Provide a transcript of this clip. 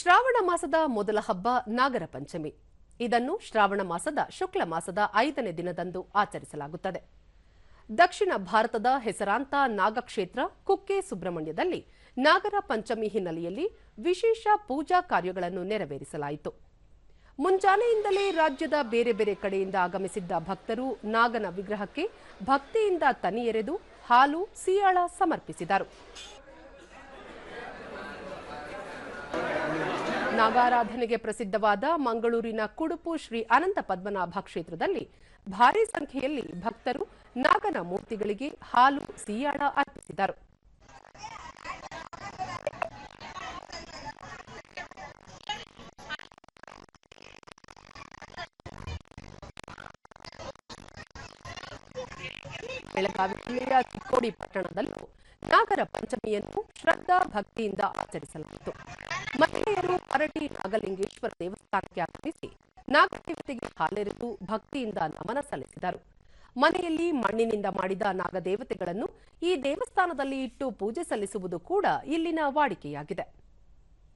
ಶ್ರಾವಣ ಮಾಸದ ಮೊದಲ ಹಬ್ಬ ನಾಗರ ಪಂಚಮಿ. ಇದನ್ನು ಶ್ರಾವಣ ಮಾಸದ ಶುಕ್ಲ ಮಾಸದ ಐದನೇ ದಿನದಂದು ಆಚರಿಸಲಾಗುತ್ತದೆ. ದಕ್ಷಿಣ ಭಾರತದ ಹೆಸರಾಂತ ನಾಗಕ್ಷೇತ್ರ ಕುಕ್ಕೆ ಸುಬ್ರಹ್ಮಣ್ಯದಲ್ಲಿ ನಾಗರ ಪಂಚಮಿ ಹಿನ್ನೆಲೆಯಲ್ಲಿ ವಿಶೇಷ ಪೂಜಾ ಕಾರ್ಯಗಳನ್ನು ನೆರವೇರಿಸಲಾಯಿತು. ಮುಂಜಾನೆಯಿಂದಲೇ ರಾಜ್ಯದ ಬೇರೆ ಬೇರೆ ಕಡೆಯಿಂದ ಆಗಮಿಸಿದ್ದ ಭಕ್ತರು ನಾಗನ ವಿಗ್ರಹಕ್ಕೆ ಭಕ್ತಿಯಿಂದ ತನಿ ಹಾಲು, ಸಿಯಾಳ ಸಮರ್ಪಿಸಿದರು. ನಾಗಾರಾಧನೆಗೆ ಪ್ರಸಿದ್ಧವಾದ ಮಂಗಳೂರಿನ ಕುಡುಪು ಶ್ರೀ ಅನಂತ ಪದ್ಮನಾಭ ಕ್ಷೇತ್ರದಲ್ಲಿ ಭಾರೀ ಸಂಖ್ಯೆಯಲ್ಲಿ ಭಕ್ತರು ನಾಗನ ಮೂರ್ತಿಗಳಿಗೆ ಹಾಲು, ಸಿಯಾಳ ಅರ್ಪಿಸಿದರು. ಬೆಳಗಾವಿ ಜಿಲ್ಲೆಯ ಚಿಕ್ಕೋಡಿ ಪಟ್ಟಣದಲ್ಲೂ ನಾಗರ ಪಂಚಮಿಯನ್ನು ಶ್ರದ್ಧಾ ಭಕ್ತಿಯಿಂದ ಆಚರಿಸಲಾಯಿತು. ಮಹಿಳೆಯರು ಅರಟಿ ನಾಗಲಿಂಗೇಶ್ವರ ದೇವಸ್ಥಾನಕ್ಕೆ ಆಗಮಿಸಿ ನಾಗದೇವತೆಗೆ ಹಾಲೆರೆದು ಭಕ್ತಿಯಿಂದ ನಮನ ಸಲ್ಲಿಸಿದರು. ಮನೆಯಲ್ಲಿ ಮಣ್ಣಿನಿಂದ ಮಾಡಿದ ನಾಗದೇವತೆಗಳನ್ನು ಈ ದೇವಸ್ಥಾನದಲ್ಲಿ ಇಟ್ಟು ಪೂಜೆ ಸಲ್ಲಿಸುವುದು ಕೂಡ ಇಲ್ಲಿನ ವಾಡಿಕೆಯಾಗಿದೆ.